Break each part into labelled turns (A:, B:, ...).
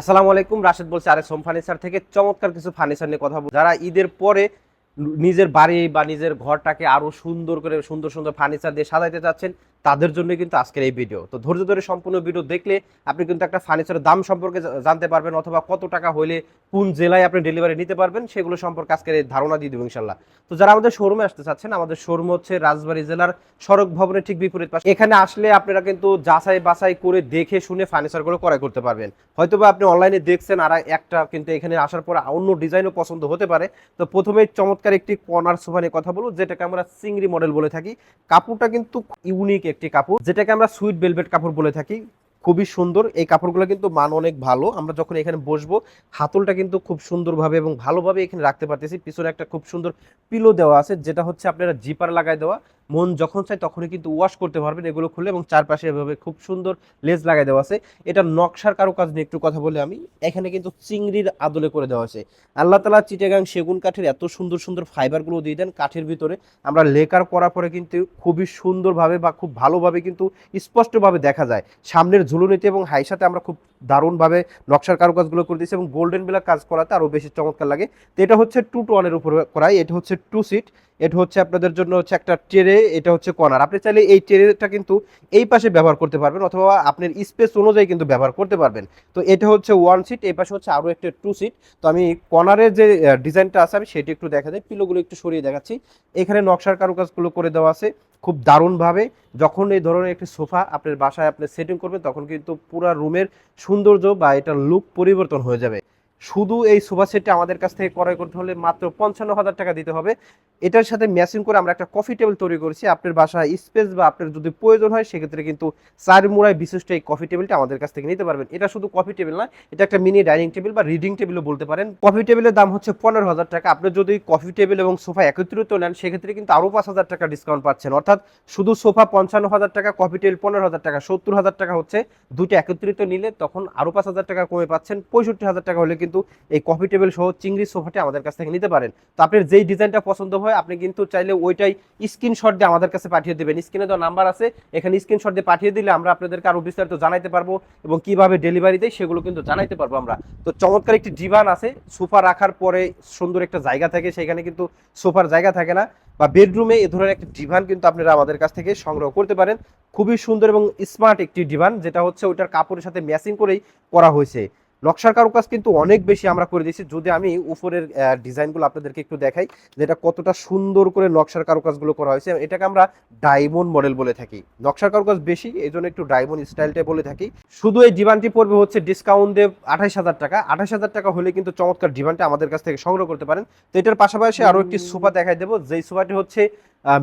A: আসসালামু আলাইকুম, রাশেদ বলছি আরে সোম ফার্নিচার থেকে চমৎকার কিছু ফার্নিচার নিয়ে কথা বলব যারা ঈদের পরে নিজের বাড়ি বা নিজের ঘরটাকে আরও সুন্দর করে সুন্দর সুন্দর ফার্নিচার দিয়ে সাজাইতে চাচ্ছেন তাদের জন্য কিন্তু আজকের এই ভিডিও তো ধৈর্য ধরে সম্পূর্ণ ভিডিও দেখলে আপনি কিন্তু একটা ফার্নিচারের দাম সম্পর্কে জানতে পারবেন অথবা কত টাকা হলে কোন জেলায় আপনি ডেলিভারি নিতে পারবেন সেগুলো সম্পর্কে আজকের এই ধারণা দিয়ে দেবো ইনশাল্লাহ। তো যারা আমাদের শোরুমে আসতে চাচ্ছেন, আমাদের শোরুম হচ্ছে রাজবাড়ী জেলার সড়ক ভবনের ঠিক বিপরীত পাশে। এখানে আসলে আপনারা কিন্তু যাচাই বাছাই করে দেখে শুনে ফার্নিচারগুলো ক্রয় করতে পারবেন। হয়তোবা আপনি অনলাইনে দেখছেন আর একটা কিন্তু এখানে আসার পর অন্য ডিজাইনও পছন্দ হতে পারে। তো প্রথমে চমৎকার একটি কর্নার সোফা নিয়ে কথা বলব, যেটাকে আমরা চিংড়ি মডেল বলে থাকি। কাপড়টা কিন্তু ইউনিক একটি কাপড়, যেটাকে আমরা সুইট বেলভেট কাপড় বলে থাকি। খুবই সুন্দর। এই কাপড়গুলো কিন্তু মান অনেক ভালো। আমরা যখন এখানে বসবো, হাতলটা কিন্তু খুব সুন্দরভাবে এবং ভালোভাবে এখানে রাখতে পারতেছি। পিছনে একটা খুব সুন্দর পিলো দেওয়া আছে, যেটা হচ্ছে আপনারা জিপার লাগাই দেওয়া। মন যখন চাই তখনই কিন্তু ওয়াশ করতে পারবেন, এগুলো খুলে এবং চারপাশে এভাবে খুব সুন্দর লেজ লাগাই দেওয়া আছে। এটা নকশার কারুকাজ নিয়ে একটু কথা বলে আমি। এখানে কিন্তু চিংড়ির আদলে করে দেওয়া আছে। আল্লাহ তালা চিটাগাং সেগুন কাঠের এত সুন্দর সুন্দর ফাইবারগুলো দিয়ে দেন কাঠের ভিতরে। আমরা লেকার করার পরে কিন্তু খুবই সুন্দরভাবে বা খুব ভালোভাবে কিন্তু স্পষ্টভাবে দেখা যায়। সামনের ঝুলুনিতে এবং হাইসাতে আমরা খুব দারুণভাবে নকশার কারুকাজগুলো করে দিয়েছে এবং গোল্ডেন বেলা কাজ করাতে আরও বেশি চমৎকার লাগে। তো এটা হচ্ছে টু টু ওয়ানের উপরে করাই, এটা হচ্ছে টু সিট এটা হচ্ছে আপনাদের জন্য হচ্ছে একটা ট্রে এটা হচ্ছে কর্নার আপনি চাইলে এই ট্রেটা কিন্তু এই পাশে ব্যবহার করতে পারবেন অথবা আপনার স্পেস অনুযায়ী কিন্তু ব্যবহার করতে পারবেন। তো এটা হচ্ছে ওয়ান সিট এই পাশে হচ্ছে আরও একটা টু সিট তো আমি কর্নারের যে ডিজাইনটা আছে, আমি সেটি একটু দেখা যায় পিলোগুলো একটু সরিয়ে দেখাচ্ছি। এখানে নকশার কারুকাজগুলো করে দেওয়া আছে। খুব দারুণভাবে যখন এই ধরনের একটি সোফা আপনার বাসায় আপনি সেটিং করবেন, তখন কিন্তু পুরো রুমের সৌন্দর্য বা এটার লুক পরিবর্তন হয়ে যাবে। শুধু এই সোফা সেটটা আমাদের কাছ থেকে ক্রয় করতে হলে মাত্র পঞ্চান্ন হাজার টাকা দিতে হবে। এটার সাথে ম্যাচিং করে আমরা একটা কফি টেবিল তৈরি করেছি। আপনার বাসায় স্পেস বা আপনার যদি প্রয়োজন হয়, সেক্ষেত্রে কিন্তু চার মুড়ায় বিশিষ্ট এই কফি টেবিলটা আমাদের কাছ থেকে নিতে পারবেন। এটা শুধু কফি টেবিল না, এটা একটা মিনি ডাইনিং টেবিল বা রিডিং টেবিলও বলতে পারেন। কফি টেবিলের দাম হচ্ছে পনেরো হাজার টাকা। আপনি যদি কফি টেবিল এবং সোফা একত্রিত নেন, সেক্ষেত্রে কিন্তু আরও পাঁচ হাজার টাকা ডিসকাউন্ট পাচ্ছেন। অর্থাৎ শুধু সোফা পঞ্চান্ন হাজার টাকা কফি টেবিল পনেরো হাজার টাকা, সত্তর হাজার টাকা হচ্ছে। দুটো একত্রিত নিলে তখন আরও পাঁচ হাজার টাকা কমে পাচ্ছেন। পঁয়ষট্টি হাজার টাকা হলে কিন্তু এই কফি টেবিল সহ চিংড়ি সোফাটি আমাদের কাছ থেকে নিতে পারেন। তো আপনার যেই ডিজাইনটা পছন্দ হয়, আপনি কিন্তু চাইলে ওইটাই স্ক্রিনশট দিয়ে আমাদের কাছে পাঠিয়ে দেবেন। স্ক্রিনে দেওয়া নাম্বার আছে, এখানে স্ক্রিনশট দিয়ে পাঠিয়ে দিলে আমরা আপনাদেরকে আরও বিস্তারিত জানাইতে পারব এবং কীভাবে ডেলিভারি দেয় সেগুলো কিন্তু জানাইতে পারব আমরা। তো চমৎকার একটি ডিভান আছে, সোফা রাখার পরে সুন্দর একটা জায়গা থাকে, সেখানে কিন্তু সোফার জায়গা থাকে না। বা বেডরুমে এ ধরনের একটা ডিভান কিন্তু আপনারা আমাদের কাছ থেকে সংগ্রহ করতে পারেন। খুবই সুন্দর এবং স্মার্ট একটি ডিভান যেটা হচ্ছে ওইটার কাপড়ের সাথে ম্যাচিং করেই করা হয়েছে। নকশার কারুকাজ কিন্তু অনেক বেশি আমরা করে দিয়েছি। যদি আমি উপরের ডিজাইনগুলো আপনাদেরকে একটু দেখাই, যেটা কতটা সুন্দর করে নকশার কারুকাজগুলো করা হয়েছে, এটাকে আমরা ডায়মন্ড মডেল বলে থাকি। নকশার কারুকাজ বেশি এই জন্য একটু ডায়মন্ড স্টাইলটা বলে থাকি। শুধু এই ডিভানটি পড়বে হচ্ছে ডিসকাউন্ট দিয়ে আঠাইশ হাজার টাকা। আঠাইশ হাজার টাকা হলে কিন্তু চমৎকার ডিভানটা আমাদের কাছ থেকে সংগ্রহ করতে পারেন। তো এটার পাশাপাশি আরও একটি সোফা দেখাই দেবো। যেই সোফাটি হচ্ছে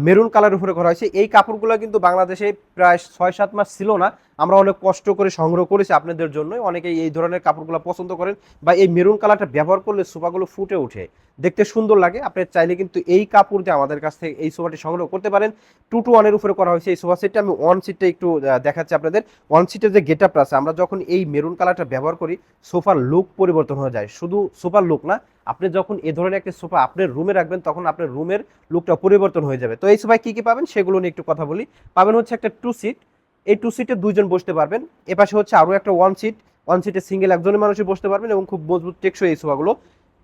A: মেরুন কালার উপরে করা হয়েছে। এই কাপড়গুলো কিন্তু বাংলাদেশে প্রায় ছয় সাত মাস ছিল না। আমরা অনেক কষ্ট করে সংগ্রহ করেছি আপনাদের জন্য অনেকে এই ধরনের কাপড়গুলো পছন্দ করেন বা এই মেরুন কালারটা ব্যবহার করলে সোফাগুলো ফুটে ওঠে। দেখতে সুন্দর লাগে। আপনি চাইলে কিন্তু এই কাপড় দিয়ে আমাদের কাছ থেকে এই সোফাটি সংগ্রহ করতে পারেন। টু টু ওয়ানের উপরে করা হয়েছে এই সোফা সেটটা। আমি ওয়ান সিটটা একটু দেখাচ্ছি আপনাদের। ওয়ান সিটের যে গেট আপটা আছে, আমরা যখন এই মেরুন কালারটা ব্যবহার করি, সোফার লুক পরিবর্তন হয়ে যায়। শুধু সোফার লুক না আপনি যখন এ ধরনের একটা সোফা আপনার রুমে রাখবেন, তখন আপনার রুমের লুকটা পরিবর্তন হয়ে যাবে। তো এই সোফায় কী কী পাবেন সেগুলো নিয়ে একটু কথা বলি। পাবেন হচ্ছে একটা টু সিট এই টু সিটে দুইজন বসতে পারবেন। এপাশে হচ্ছে আরও একটা ওয়ান সিট ওয়ান সিটে সিঙ্গেল একজনের মানুষই বসতে পারবেন এবং খুব মজবুত টেকসই এই সোফাগুলো।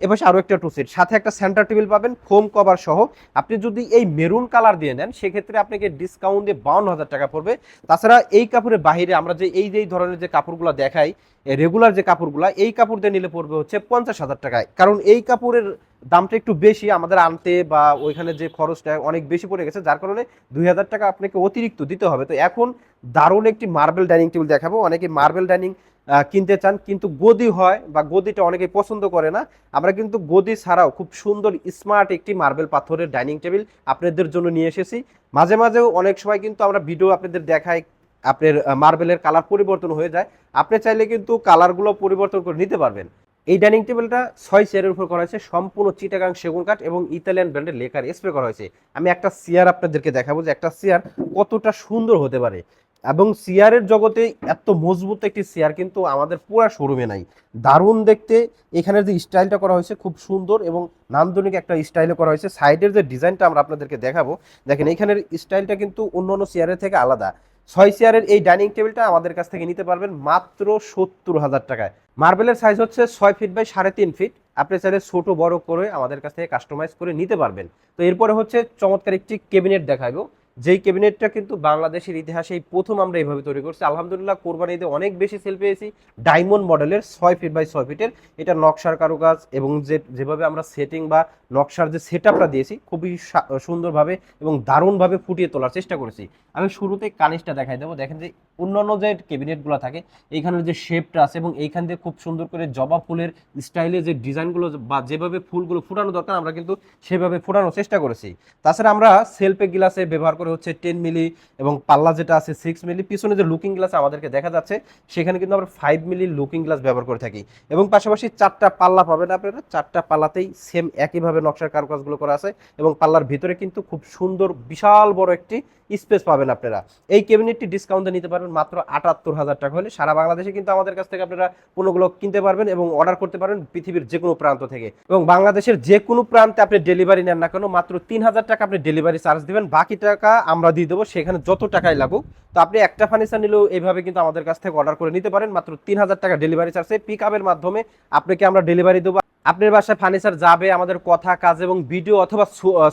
A: এপাশে আরও একটা টু সিট সাথে একটা সেন্টার টেবিল পাবেন ফোম কভার সহ। আপনি যদি এই মেরুন কালার দিয়ে নেন, সেক্ষেত্রে আপনাকে ডিসকাউন্ট দিয়ে বাউন্ন হাজার টাকা পড়বে। তাছাড়া এই কাপড়ের বাইরে আমরা যে এই যে ধরনের যে কাপড়গুলো দেখাই রেগুলার যে কাপড়গুলো, এই কাপড় দিয়ে নিলে পড়বে হচ্ছে পঞ্চাশ হাজার টাকায়। কারণ এই কাপড়ের দামটা একটু বেশি, আমাদের আনতে বা ওইখানে যে খরচটা অনেক বেশি পড়ে গেছে। যার কারণে দুই হাজার টাকা আপনাকে অতিরিক্ত দিতে হবে। তো এখন দারুণ একটি মার্বেল ডাইনিং টেবিল দেখাবো। অনেকে মার্বেল ডাইনিং কিনতে চান, কিন্তু গদি হয় বা গদিটা অনেকে পছন্দ করে না। আমরা কিন্তু গদি ছাড়াও খুব সুন্দর স্মার্ট একটি মার্বেল পাথরের ডাইনিং টেবিল আপনাদের জন্য নিয়ে এসেছি। মাঝে মাঝেও অনেক সময় কিন্তু আমরা ভিডিও আপনাদের দেখাই, আপনার মার্বেলের কালার পরিবর্তন হয়ে যায়। আপনি চাইলে কিন্তু কালারগুলো পরিবর্তন করে নিতে পারবেন। এই ডাইনিং টেবিলটা ছয় চেয়ারের উপর করা হয়েছে, সম্পূর্ণ চিটাগাং সেগুন কাঠ এবং ইতালিয়ান ব্র্যান্ডের লেকার স্প্রে করা হয়েছে। আমি একটা চেয়ার আপনাদেরকে দেখাবো যে একটা চেয়ার কতটা সুন্দর হতে পারে। এবং চেয়ারের জগতে এত মজবুত একটি চেয়ার কিন্তু আমাদের পুরো শোরুমে নাই। দারুণ দেখতে, এখানের যে স্টাইলটা করা হয়েছে খুব সুন্দর এবং নান্দনিক একটা স্টাইলে করা হয়েছে। সাইডের যে ডিজাইনটা আমরা আপনাদেরকে দেখাবো, দেখেন এখানের স্টাইলটা কিন্তু অন্য অন্য চেয়ারের থেকে আলাদা। ছয় চেয়ারের এই ডাইনিং টেবিলটা আমাদের কাছ থেকে নিতে পারবেন মাত্র সত্তর হাজার টাকায়। মার্বেলের সাইজ হচ্ছে ছয় ফিট বাই সাড়ে তিন ফিট আপনি চাইলে ছোট, বড় করে আমাদের কাছ থেকে কাস্টমাইজ করে নিতে পারবেন। তো এরপরে হচ্ছে চমৎকার একটি কেবিনেট দেখাবো। যেই ক্যাবিনেটটা কিন্তু বাংলাদেশের ইতিহাসে এই প্রথম আমরা এইভাবে তৈরি করছি। আলহামদুলিল্লাহ কোরবানিতে অনেক বেশি সেল পেয়েছি। ডায়মন্ড মডেলের ছয় ফিট বাই ছয় ফিটের এটা নকশার কারুকাজ এবং যে, যেভাবে আমরা সেটিং বা নকশার যে সেট দিয়েছি, খুবই সুন্দরভাবে এবং দারুণভাবে ফুটিয়ে তোলার চেষ্টা করেছি। আমি শুরুতে কানিসটা দেখাই দেবো। দেখেন যে অন্যান্য যে ক্যাবিনেটগুলো থাকে, এইখানের যে শেপটা আছে এবং এইখান দিয়ে খুব সুন্দর করে জবা ফুলের স্টাইলে যে ডিজাইনগুলো বা যেভাবে ফুলগুলো ফুটানো দরকার, আমরা কিন্তু সেভাবে ফুটানোর চেষ্টা করেছি। তাছাড়া আমরা সেলফে গ্লাসে ব্যবহার করে হচ্ছে টেন মিলি এবং পাল্লা যেটা আছে সিক্স মিলি পিছনে যে লুকিং গ্লাস আমাদেরকে দেখা যাচ্ছে, সেখানে কিন্তু আমরা ফাইভ মিলি লুকিং গ্লাস ব্যবহার করে থাকি। এবং পাশাপাশি চারটা পাল্লা পাবেন আপনারা, চারটা পাল্লাতেই সেম একইভাবে নকশার কারুকাজগুলো করা আছে এবং পাল্লার ভিতরে কিন্তু খুব সুন্দর, বিশাল বড় একটি স্পেস পাবেন আপনারা। এই ক্যাবিনেটটি ডিসকাউন্টে নিতে পারবেন মাত্র আটাত্তর হাজার টাকা হলে। সারা বাংলাদেশে কিন্তু আমাদের কাছ থেকে আপনারা পণ্যগুলো কিনতে পারবেন এবং অর্ডার করতে পারবেন পৃথিবীর যে কোনো প্রান্ত থেকে। এবং বাংলাদেশের যে কোনো প্রান্তে আপনি ডেলিভারি নেন না কেন, মাত্র তিন হাজার টাকা আপনি ডেলিভারি চার্জ দিবেন। বাকি টাকা আমরা দিয়ে দেবো, সেখানে যত টাকাই লাগুক। তো আপনি একটা ফার্নিচার নিলেও এইভাবে কিন্তু আমাদের কাছ থেকে অর্ডার করে নিতে পারেন। মাত্র তিন হাজার টাকা ডেলিভারি চার্জে পিক আপের মাধ্যমে আপনাকে আমরা ডেলিভারি দেবো। আপনার বাসায় ফার্নিচার যাবে, আমাদের কথা, কাজ এবং ভিডিও অথবা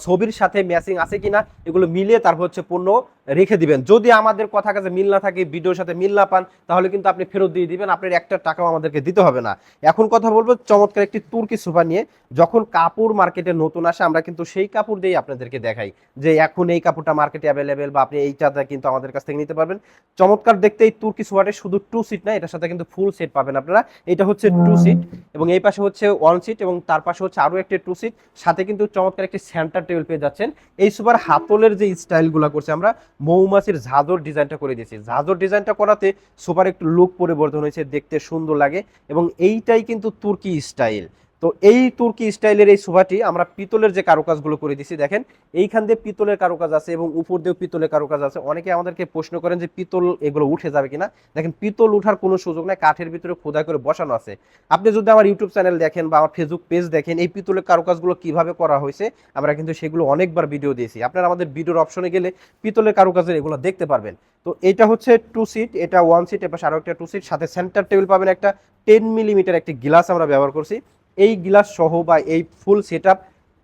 A: ছবির সাথে ম্যাচিং আছে কিনা, এগুলো মিলিয়ে তারপর হচ্ছে পণ্য রেখে দিবেন। যদি আমাদের কথা কাজে মিল না থাকে ভিডিওর সাথে মিল না পান, তাহলে কিন্তু আপনি ফেরত দিয়ে দিবেন, আপনার একটা টাকাও আমাদেরকে দিতে হবে না। এখন কথা বলব চমৎকার একটি তুর্কি সোফা নিয়ে, যখন কাপড় মার্কেটে নতুন আসে, আমরা কিন্তু সেই কাপড় দিয়েই আপনাদেরকে দেখাই যে এখন এই কাপড়টা মার্কেটে অ্যাভেলেবেল বা আপনি এইটাতে কিন্তু আমাদের কাছ থেকে নিতে পারবেন। চমৎকার দেখতে এই তুর্কি সোফাটা শুধু টু সিট না, এটার সাথে কিন্তু ফুল সেট পাবেন আপনারা। এটা হচ্ছে টু সিট এবং এই পাশে হচ্ছে ওয়ান সিট এবং তার পাশে হচ্ছে আরও একটি টু সিট সাথে কিন্তু চমৎকার একটি সেন্টার টেবিল পেয়ে যাচ্ছেন। এই সুপার হাতলের যে স্টাইলগুলো করছে আমরা মৌমাছির ঝাঁঝর ডিজাইনটা করে দিয়েছি। ঝাঁঝর ডিজাইনটা করাতে সোফার একটু লুক পরিবর্তন হয়েছে, দেখতে সুন্দর লাগে এবং এইটাই কিন্তু তুর্কি স্টাইল তো এই তুর্কি স্টাইলের এই সোফাটি আমরা পিতলের যে কারুকাজগুলো করে দিছি, দেখেন, এইখান দিয়ে পিতলের কারুকাজ আছে এবং উপর দিয়েও পিতলের কারুকাজ আছে। অনেকে আমাদেরকে প্রশ্ন করেন যে পিতল এগুলো উঠে যাবে কিনা? দেখেন, পিতল উঠার কোনো সুযোগ নাই, কাঠের ভিতরে খোদাই করে বসানো আছে। আপনি যদি আমার ইউটিউব চ্যানেল দেখেন বা আমার ফেসবুক পেজ দেখেন, এই পিতলের কারুকাজগুলো কীভাবে করা হয়েছে, আমরা কিন্তু সেগুলো অনেকবার ভিডিও দিয়েছি। আপনারা আমাদের ভিডিওর অপশনে গেলে পিতলের কারুকাজের এগুলো দেখতে পারবেন। তো এটা হচ্ছে টু সিট এটা ওয়ান সিট এপাশে আরও একটা টু সিট সাথে সেন্টার টেবিল পাবেন একটা টেন মিলিমিটার একটি গ্লাস আমরা ব্যবহার করছি। এই গ্লাস সহ বা এই ফুল সেট আপ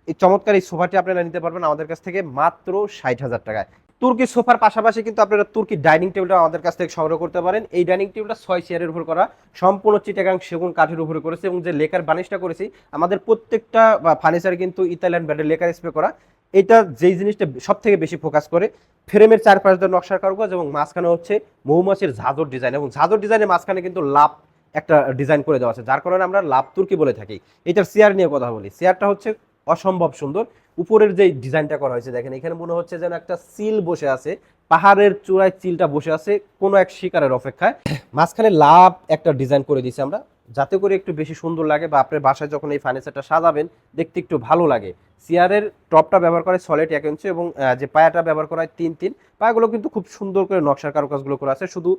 A: এই চমৎকার এই সোফাটি আপনারা নিতে পারবেন আমাদের কাছ থেকে মাত্র ষাট হাজার টাকায়। তুর্কি সোফার পাশাপাশি কিন্তু আপনারা তুর্কি ডাইনিং টেবিলটা আমাদের কাছ থেকে সংগ্রহ করতে পারেন। এই ডাইনিং টেবিলটা ছয় চেয়ারের উপর করা, সম্পূর্ণ চিটাগাং সেগুন কাঠের উপরে করেছে এবং যে লেকার বানিশটা করেছি, আমাদের প্রত্যেকটা ফার্নিচার কিন্তু ইতালিয়ান ব্র্যান্ডের লেকার স্প্রে করা। এটা যেই জিনিসটা সব থেকে বেশি ফোকাস করে, ফ্রেমের চারপাশ দিয়ে নকশার কারুকাজ এবং মাঝখানে হচ্ছে মৌমাছির ঝাঁঝর ডিজাইন এবং ঝাঁঝর ডিজাইনের মাঝখানে কিন্তু লাভ একটা ডিজাইন করে দেওয়া আছে। যার কারণে আমরা লাভ তুর্কি বলে থাকি। এটার চেয়ার নিয়ে কথা বলি। চেয়ারটা হচ্ছে অসম্ভব সুন্দর। উপরের যে ডিজাইনটা করা হয়েছে, দেখেন, এখানে মনে হচ্ছে যেন একটা সিল বসে আছে। পাহাড়ের চূড়ায় চিলটা বসে আছে কোনো এক শিকারের অপেক্ষায়। মাঝখানে লাভ একটা ডিজাইন করে দিয়েছি আমরা। যাতে করে একটু বেশি সুন্দর লাগে বা আপনার বাসায় যখন এই ফার্নিচারটা সাজাবেন, দেখতে একটু ভালো লাগে। চেয়ারের টপটা ব্যবহার করে সলিড এক ইঞ্চি এবং যে পায়াটা ব্যবহার করা হয় তিন তিন, পায়াগুলো কিন্তু খুব সুন্দর করে নকশার কারুকাজগুলো করা আছে। শুধু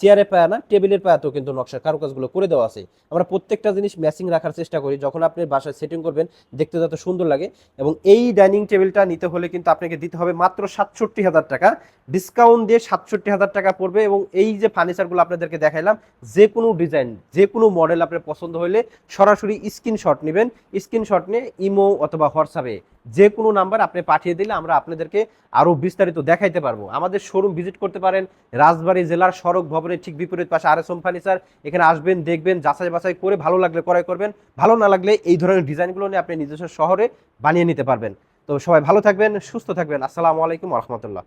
A: চেয়ারের পায়া না, টেবিলের পায়াতেও কিন্তু নকশার কারুকাজগুলো করে দেওয়া আছে। আমরা প্রত্যেকটা জিনিস ম্যাচিং রাখার চেষ্টা করি। যখন আপনি বাসায় সেটিং করবেন, দেখতে যত সুন্দর লাগে এবং এই ডাইনিং টেবিলটা নিতে হলে কিন্তু আপনাকে দিতে হবে মাত্র সাতষট্টি হাজার টাকা। ডিসকাউন্ট দিয়ে সাতষট্টি হাজার টাকা পড়বে এবং এই যে ফার্নিচারগুলো আপনাদেরকে দেখাইলাম, যে কোনো ডিজাইন, যে কোনো মডেল আপনার পছন্দ হলে সরাসরি স্ক্রিনশট নেবেন। স্ক্রিনশট নিয়ে ইমো অথবা হোয়াটসঅ্যাপে যে কোনো নাম্বার আপনি পাঠিয়ে দিলে আমরা আপনাদেরকে আরও বিস্তারিত দেখাইতে পারব। আমাদের শোরুম ভিজিট করতে পারেন, রাজবাড়ী জেলার সড়ক ভবনের ঠিক বিপরীত পাশে আর এস এম ফার্নিচার এখানে আসবেন, দেখবেন, যাচাই বাছাই করে ভালো লাগলে ক্রয় করবেন, ভালো না লাগলে এই ধরনের ডিজাইনগুলো নিয়ে আপনি নিজস্ব শহরে বানিয়ে নিতে পারবেন। তো সবাই ভালো থাকবেন, সুস্থ থাকবেন। আসসালামু আলাইকুম রহমতুল্লাহ।